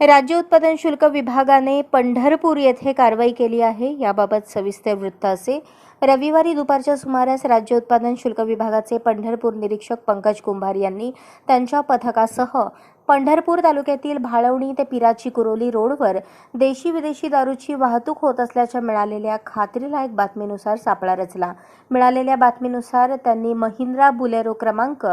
राज्य उत्पादन शुल्क विभागाने पंढरपूर येथे कारवाई केली आहे. याबाबत सविस्तर वृत्त असे. रविवारी दुपारच्या सुमारास राज्य उत्पादन शुल्क विभागाचे पंढरपूर निरीक्षक पंकज कुंभार यांनी त्यांच्या पथकासह पंढरपूर तालुक्यातील भाळवणी ते पिराची कुरोली रोडवर देशी विदेशी दारूची वाहतूक होत असल्याच्या मिळालेल्या खात्रीलायक बातमीनुसार सापळा रचला. मिळालेल्या बातमीनुसार त्यांनी महिंद्रा बुलेरो क्रमांक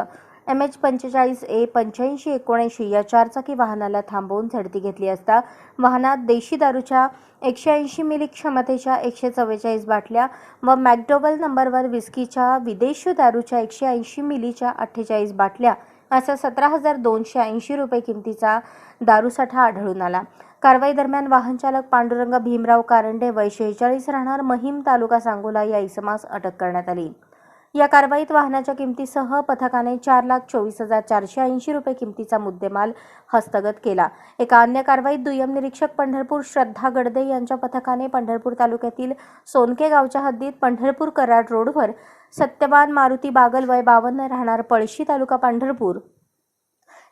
एम एच पंचेचाळीस ए पंच्याऐंशी एकोणऐंशी या चारचाकी वाहनाला थांबवून झडती घेतली असता वाहनात देशी दारूच्या एकशे ऐंशी मिली क्षमतेच्या एकशे चव्वेचाळीस बाटल्या व मॅकडोबल नंबरवर विस्कीच्या विदेशी दारूच्या एकशे ऐंशी मिलीच्या अठ्ठेचाळीस बाटल्या असा सतरा हजार दोनशे ऐंशी रुपये किमतीचा दारूसाठा आढळून आला. कारवाई दरम्यान वाहनचालक पांडुरंग भीमराव कारंडे वय शेहेचाळीस राहणार महिम तालुका सांगोला या इसमास अटक करण्यात आली. या कारवाईत वाहनाच्या किमतीसह पथकाने चार लाख चोवीस हजार चारशे ऐंशी रुपये किमतीचा मुद्देमाल हस्तगत केला. एका अन्य कारवाईत दुय्यम निरीक्षक पंढरपूर श्रद्धा गडदे यांच्या पथकाने पंढरपूर तालुक्यातील सोनके गावच्या हद्दीत पंढरपूर कराड रोडवर सत्यवान मारुती बागल वय बावन्न राहणार पळशी तालुका पंढरपूर.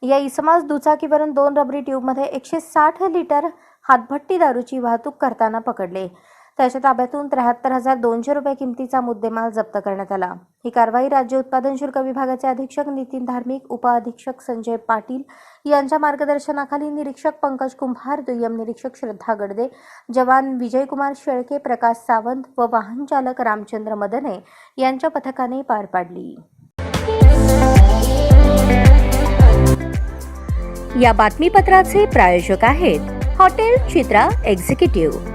या इसमास दुचाकीवरून दोन रबरी ट्यूबमध्ये एकशे साठ लिटर हातभट्टी दारूची वाहतूक करताना पकडले. त्याच्या ताब्यातून त्र्याहत्तर हजार दोनशे रुपये किमतीचा मुद्देमाल जप्त करण्यात आला. ही कारवाई राज्य उत्पादन शुल्क विभागाचे अधीक्षक नितीन धार्मिक उपअधीक्षक संजय पाटील यांच्या मार्गदर्शनाखाली निरीक्षक पंकज कुंभार दुय्यम निरीक्षक श्रद्धा गडदे जवान विजयकुमार शेळके प्रकाश सावंत व वाहन चालक रामचंद्र मदने यांच्या पथकाने पार पाडली. या बातमीपत्राचे प्रायोजक आहेत हॉटेल चित्रा एक्झिक्युटिव्ह.